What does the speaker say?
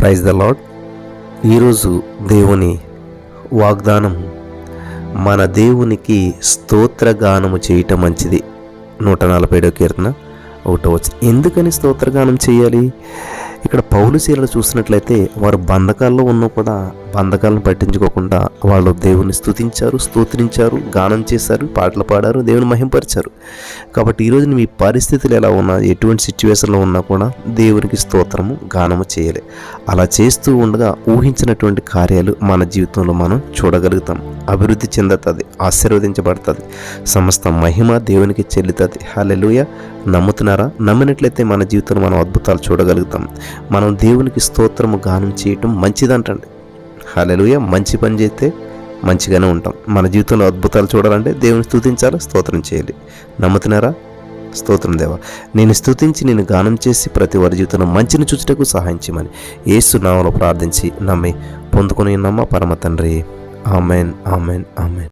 Praise the lord ఈరోజు దేవుని వాగ్దానం మన దేవునికి స్తోత్రగానము చేయటం మంచిది. నూట నలభై ఏడో కీర్తన ఒకటో వచ్చి ఎందుకని స్తోత్రగానం చేయాలి? ఇక్కడ పౌలు శీలలు చూసినట్లయితే వారు బంధకాల్లో ఉన్నా కూడా బంధకాలను పట్టించుకోకుండా వాళ్ళు దేవుని స్తుతించారు స్తోత్రించారు గానం చేశారు పాటలు పాడారు దేవుని మహింపరిచారు. కాబట్టి ఈరోజు మీ పరిస్థితులు ఎలా ఉన్నా ఎటువంటి సిచ్యువేషన్లో ఉన్నా కూడా దేవునికి స్తోత్రము గానము చేయాలి. అలా చేస్తూ ఉండగా ఊహించినటువంటి కార్యాలు మన జీవితంలో మనం చూడగలుగుతాం. అభివృద్ధి చెందుతుంది ఆశీర్వదించబడుతుంది సమస్త మహిమ దేవునికి చెల్లుతుంది. హాలెలుయ నమ్ముతున్నారా? నమ్మినట్లయితే మన జీవితంలో మనం అద్భుతాలు చూడగలుగుతాం. మనం దేవునికి స్తోత్రము గానం చేయటం మంచిదంటండి. హాలెలుయ మంచి పని చేస్తే మంచిగానే ఉంటాం. మన జీవితంలో అద్భుతాలు చూడాలంటే దేవుని స్థుతించాలి స్తోత్రం చేయాలి నమ్ముతున్నారా? స్తోత్రం దేవా. నేను స్తుతించి నేను గానం చేసి ప్రతి వారి జీవితంలో మంచిని చూచుటకు సహాయం చేయమని ఏసు నామలో ప్రార్థించి నమ్మి పొందుకుని నమ్మ పరమ తండ్రి. Amen amen amen